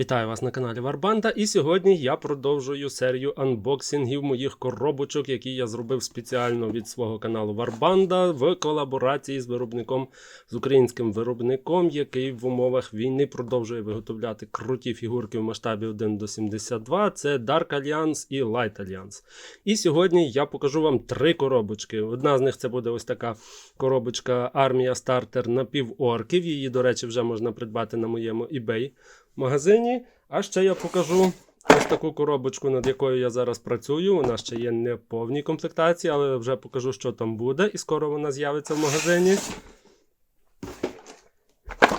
Вітаю вас на каналі Варбанда, і сьогодні я продовжую серію анбоксингів моїх коробочок, які я зробив спеціально від свого каналу Варбанда в колаборації з виробником з українським виробником, який в умовах війни продовжує виготовляти круті фігурки в масштабі 1 до 72. Це Dark Alliance і Light Alliance. І сьогодні я покажу вам три коробочки. Одна з них це буде ось така коробочка Армія Стартер напіворків. Її, до речі, вже можна придбати на моєму eBay магазині. А ще я покажу ось таку коробочку, над якою я зараз працюю. Вона ще є не в повній комплектації, але вже покажу, що там буде, і скоро вона з'явиться в магазині.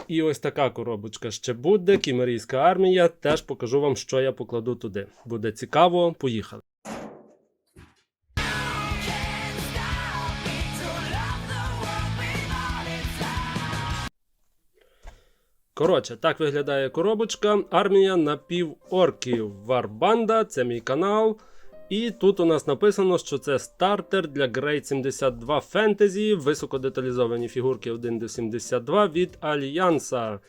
І ось така коробочка ще буде. Кімерійська армія. Теж покажу вам, що я покладу туди. Буде цікаво, поїхали. Коротше, так виглядає коробочка. Армія напіворків. Варбанда, це мій канал. І тут у нас написано, що це стартер для Grade 72 Fantasy, високодеталізовані фігурки 1 до 72 від Альянса.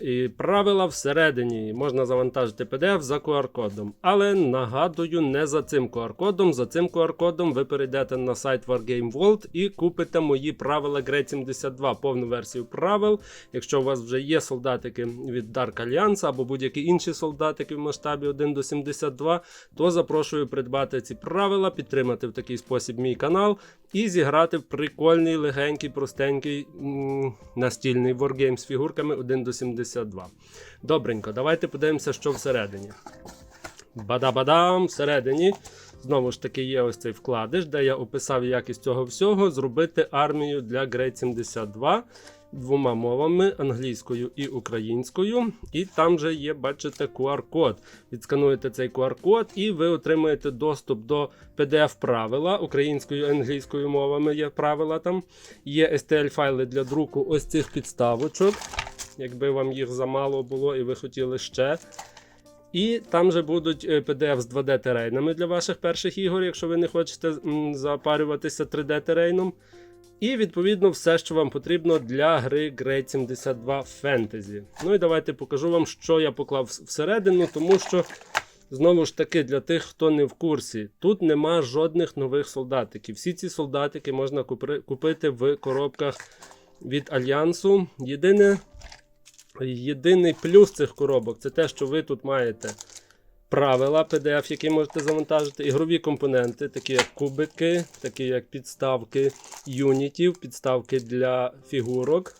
І правила всередині можна завантажити PDF за QR-кодом. Але нагадую, не за цим QR-кодом. За цим QR-кодом ви перейдете на сайт Wargame World і купите мої правила Grade 72, повну версію правил. Якщо у вас вже є солдатики від Dark Alliance або будь-які інші солдатики в масштабі 1 до 72, то запрошую придбати ці правила, підтримати в такий спосіб мій канал і зіграти в прикольний, легенький, простенький м- настільний Wargame з фігурками 1 до 72. Добренько, давайте подивимося, що всередині. Бада-бадам! Всередині. Знову ж таки, є ось цей вкладиш, де я описав, як із цього всього зробити армію для Grade 72 двома мовами англійською і українською. І там же є, бачите, QR-код. Відскануєте цей QR-код, і ви отримаєте доступ до PDF-правила українською і англійською мовами. Є правила там. Є STL-файли для друку ось цих підставочок. Якби вам їх замало було і ви хотіли ще. І там же будуть е, PDF з 2D-терейнами для ваших перших ігор, якщо ви не хочете запарюватися 3D-терейном. І відповідно все, що вам потрібно для гри Grade 72 Fantasy. Ну і давайте покажу вам, що я поклав всередину, тому що, знову ж таки, для тих, хто не в курсі, тут нема жодних нових солдатиків. Всі ці солдатики можна купити в коробках від Альянсу. Єдине, єдиний плюс цих коробок це те, що ви тут маєте правила PDF, які можете завантажити, ігрові компоненти, такі як кубики, такі як підставки юнітів, підставки для фігурок,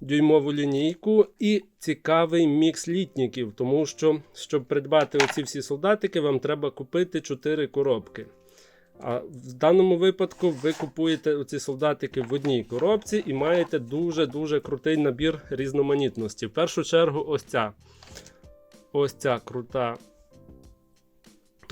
дюймову лінійку і цікавий мікс літніків, тому що, щоб придбати оці всі солдатики, вам треба купити 4 коробки. А в даному випадку ви купуєте оці солдатики в одній коробці і маєте дуже-дуже крутий набір різноманітності. В першу чергу, ось ця. Ось ця крута.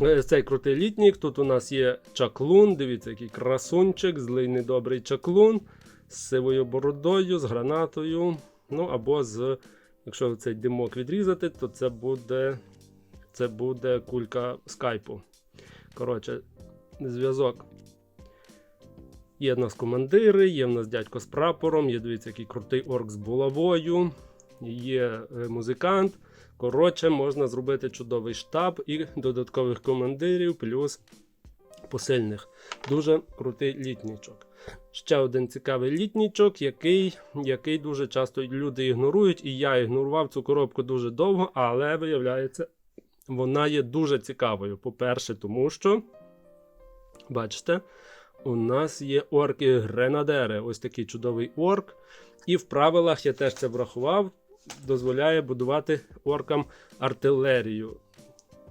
е, Цей крутий літнік. Тут у нас є чаклун. Дивіться, який красунчик, злий недобрий чаклун з сивою бородою, з гранатою. Ну або з. Якщо цей димок відрізати, то це буде. Це буде кулька скайпу. Коротше, зв'язок. Є в нас командири, є в нас дядько з прапором, є дивіться, який крутий орк з булавою, є е, музикант. Коротше, можна зробити чудовий штаб і додаткових командирів, плюс посильних. Дуже крутий літнічок. Ще один цікавий літнічок, який, який дуже часто люди ігнорують, і я ігнорував цю коробку дуже довго, але виявляється, вона є дуже цікавою. По-перше, тому що, бачите, у нас є орки-гренадери. Ось такий чудовий орк. І в правилах я теж це врахував. Дозволяє будувати оркам артилерію.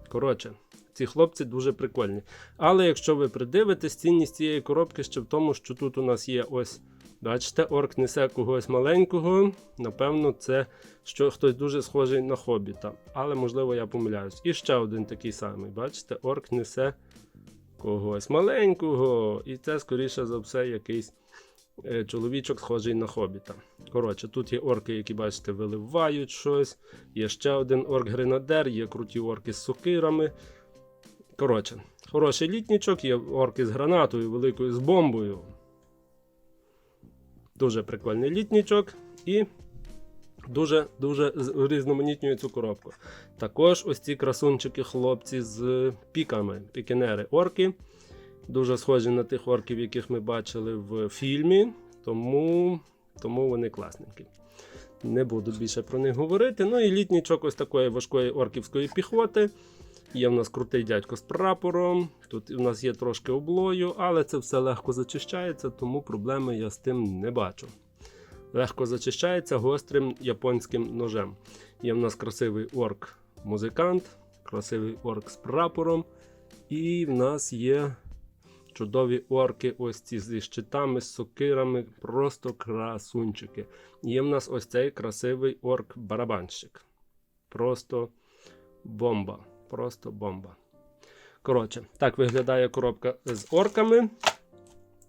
Коротше, ці хлопці дуже прикольні. Але якщо ви придивитесь, цінність цієї коробки ще в тому, що тут у нас є ось. Бачите, орк несе когось маленького. Напевно, це що хтось дуже схожий на хобіта. Але можливо я помиляюсь. І ще один такий самий. Бачите, орк несе когось маленького. І це, скоріше за все, якийсь е, чоловічок схожий на хобіта. Коротше, тут є орки, які, бачите, виливають щось. Є ще один орк-гренадер, є круті орки з сокирами. Коротше, хороший літнічок, є орки з гранатою, великою з бомбою. Дуже прикольний літнічок. І Дуже дуже з- різноманітнює цю коробку. Також ось ці красунчики хлопці з піками, пікінери орки. Дуже схожі на тих орків, яких ми бачили в фільмі, тому, тому вони класненькі. Не буду більше про них говорити. Ну і літнічок ось такої важкої орківської піхоти. Є в нас крутий дядько з прапором. Тут у нас є трошки облою, але це все легко зачищається, тому проблеми я з тим не бачу. Легко зачищається гострим японським ножем. Є в нас красивий орк-музикант, красивий орк з прапором. І в нас є чудові орки, ось ці зі щитами, з сокирами, просто красунчики. Є в нас ось цей красивий орк-барабанщик. Просто бомба. Просто бомба. Коротше, так виглядає коробка з орками.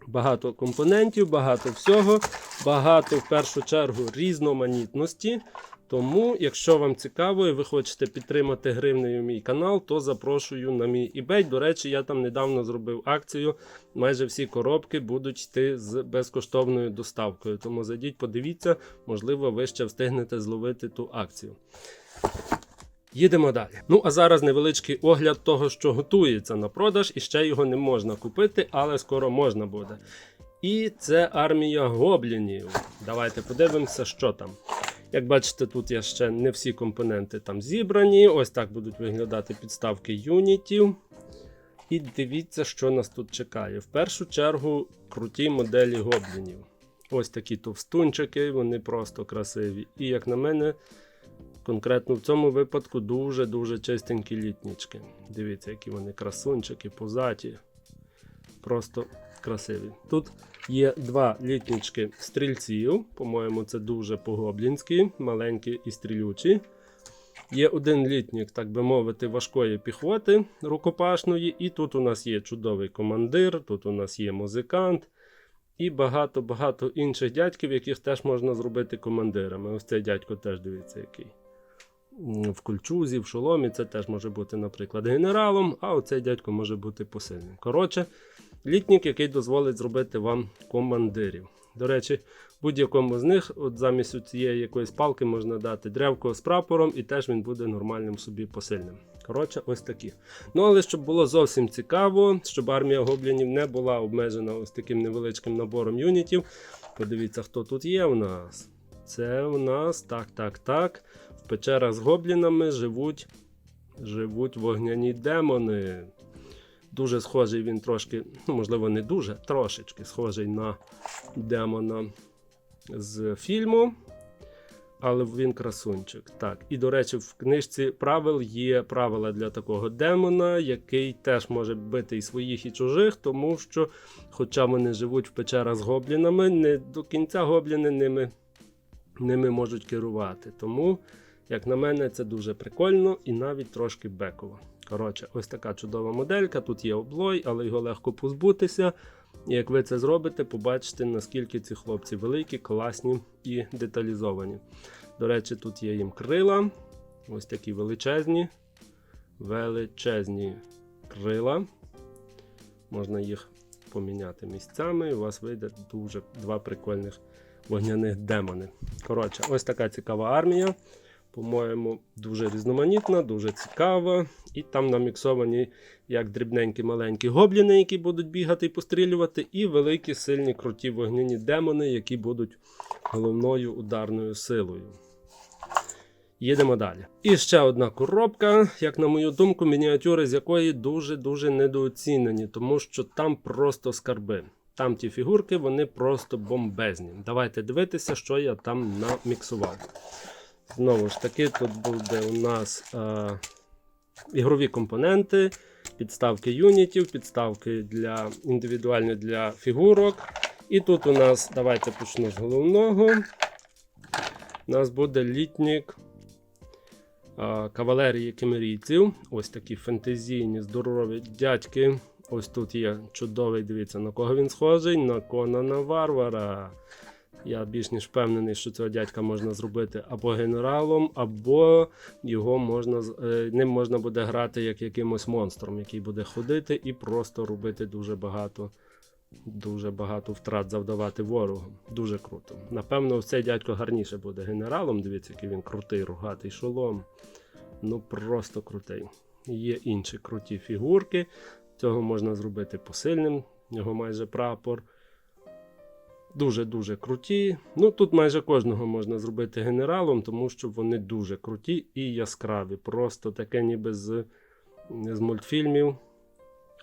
Багато компонентів, багато всього, багато в першу чергу різноманітності. Тому, якщо вам цікаво і ви хочете підтримати гривнею мій канал, то запрошую на мій eBay. До речі, я там недавно зробив акцію. Майже всі коробки будуть йти з безкоштовною доставкою. Тому зайдіть, подивіться, можливо, ви ще встигнете зловити ту акцію. Їдемо далі. Ну а зараз невеличкий огляд того, що готується на продаж, і ще його не можна купити, але скоро можна буде. І це армія гоблінів. Давайте подивимося, що там. Як бачите, тут є ще не всі компоненти там зібрані. Ось так будуть виглядати підставки юнітів. І дивіться, що нас тут чекає. В першу чергу круті моделі гоблінів. Ось такі товстунчики, вони просто красиві. І як на мене, конкретно в цьому випадку дуже-дуже чистенькі літнічки. Дивіться, які вони красунчики, позаті. Просто красиві. Тут є два літнічки стрільців. По-моєму, це дуже по-гоблінськи, маленькі і стрілючі. Є один літнік, так би мовити, важкої піхоти рукопашної. І тут у нас є чудовий командир, тут у нас є музикант. І багато-багато інших дядьків, яких теж можна зробити командирами. Ось цей дядько теж дивіться, який. В кульчузі, в шоломі, це теж може бути, наприклад, генералом, а оцей дядько може бути посильним. Коротше, літнік, який дозволить зробити вам командирів. До речі, будь-якому з них, от замість цієї якоїсь палки можна дати древко з прапором, і теж він буде нормальним собі посильним. Коротше, ось такі. Ну, але щоб було зовсім цікаво, щоб армія гоблінів не була обмежена ось таким невеличким набором юнітів. Подивіться, хто тут є у нас. Це у нас так, так, так. Печерах з гоблінами живуть, живуть вогняні демони. Дуже схожий він трошки, ну, можливо, не дуже, трошечки схожий на демона з фільму. Але він красунчик. Так, і до речі, в книжці правил є правила для такого демона, який теж може бити і своїх, і чужих, тому що, хоча вони живуть в печерах з гоблінами, не до кінця гобліни ними, ними можуть керувати. Тому, як на мене, це дуже прикольно і навіть трошки беково. Коротше, ось така чудова моделька. Тут є облой, але його легко позбутися. І як ви це зробите, побачите, наскільки ці хлопці великі, класні і деталізовані. До речі, тут є їм крила. Ось такі величезні. Величезні крила. Можна їх поміняти місцями, і у вас вийде дуже два прикольних вогняних демони. Коротше, ось така цікава армія. По-моєму, дуже різноманітна, дуже цікава. І там наміксовані як дрібненькі маленькі гобліни, які будуть бігати і пострілювати, і великі, сильні, круті вогняні демони, які будуть головною ударною силою. Їдемо далі. І ще одна коробка, як на мою думку, мініатюри з якої дуже-дуже недооцінені, тому що там просто скарби. Там ті фігурки, вони просто бомбезні. Давайте дивитися, що я там наміксував. Знову ж таки, тут буде у нас е, ігрові компоненти, підставки юнітів, підставки для індивідуальні для фігурок. І тут у нас, давайте почну з головного. У нас буде літнік е, кавалерії кемерійців. Ось такі фентезійні, здорові дядьки. Ось тут є чудовий, дивіться, на кого він схожий, на Конана Варвара. Я більш ніж впевнений, що цього дядька можна зробити або генералом, або його можна е, ним можна буде грати як якимось монстром, який буде ходити і просто робити дуже багато дуже багато втрат завдавати ворогу. Дуже круто. Напевно, цей дядько гарніше буде генералом. Дивіться, який він крутий, рогатий шолом. Ну просто крутий. Є інші круті фігурки. Цього можна зробити посильним. Його майже прапор. Дуже-дуже круті. Ну, тут майже кожного можна зробити генералом, тому що вони дуже круті і яскраві. Просто таке ніби з, з мультфільмів,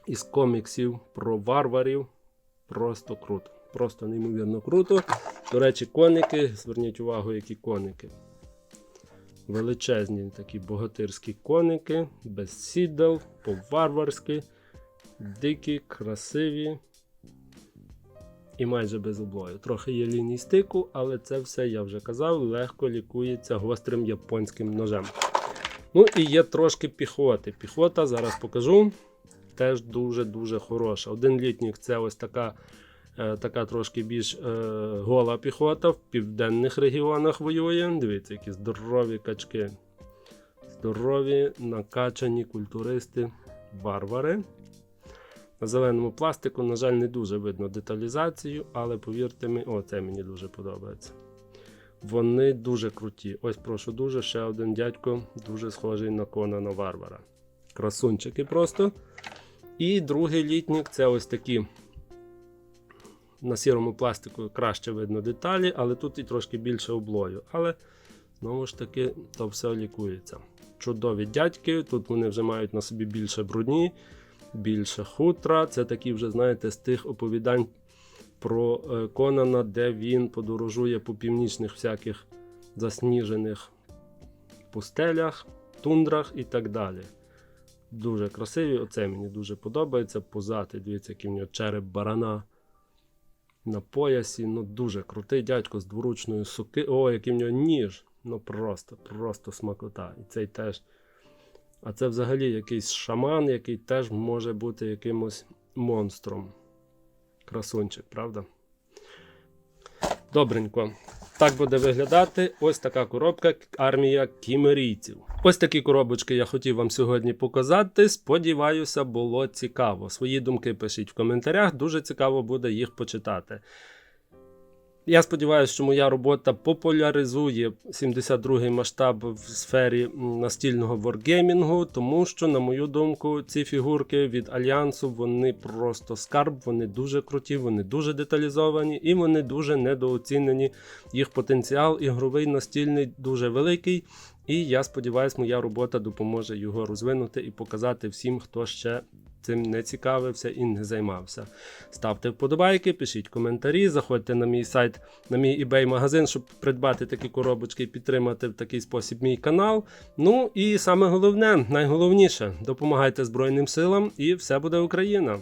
із коміксів про варварів. Просто круто. Просто неймовірно круто. До речі, коники. Зверніть увагу, які коники. Величезні такі богатирські коники, без сідел, по-варварськи, дикі, красиві і майже без облою. Трохи є ліній стику, але це все, я вже казав, легко лікується гострим японським ножем. Ну і є трошки піхоти. Піхота, зараз покажу, теж дуже-дуже хороша. Один літнік це ось така. е, Така трошки більш е, гола піхота в південних регіонах воює. Дивіться, які здорові качки. Здорові, накачані культуристи, варвари. На зеленому пластику, на жаль, не дуже видно деталізацію, але повірте мені, о, це мені дуже подобається. Вони дуже круті. Ось прошу дуже, ще один дядько, дуже схожий на Конана Варвара. Красунчики просто. І другий літнік це ось такі. На сірому пластику краще видно деталі, але тут і трошки більше облою. Але знову ж таки, то все лікується. Чудові дядьки, тут вони вже мають на собі більше брудні більше хутра. Це такі вже, знаєте, з тих оповідань про е, Конана, де він подорожує по північних всяких засніжених пустелях, тундрах і так далі. Дуже красиві. Оце мені дуже подобається. Позати, дивіться, який в нього череп барана на поясі. Ну, дуже крутий дядько з дворучною суки. О, який в нього ніж. Ну просто, просто смакота. І цей теж. А це взагалі якийсь шаман, який теж може бути якимось монстром. Красунчик, правда? Добренько. Так буде виглядати ось така коробка армія кімерійців. Ось такі коробочки я хотів вам сьогодні показати. Сподіваюся, було цікаво. Свої думки пишіть в коментарях, дуже цікаво буде їх почитати. Я сподіваюся, що моя робота популяризує 72-й масштаб в сфері настільного воргеймінгу, тому що, на мою думку, ці фігурки від Альянсу вони просто скарб, вони дуже круті, вони дуже деталізовані і вони дуже недооцінені. Їх потенціал ігровий настільний дуже великий. І я сподіваюся, моя робота допоможе його розвинути і показати всім, хто ще цим не цікавився і не займався. Ставте вподобайки, пишіть коментарі, заходьте на мій сайт, на мій eBay магазин, щоб придбати такі коробочки і підтримати в такий спосіб мій канал. Ну і саме головне, найголовніше, допомагайте Збройним силам і все буде Україна!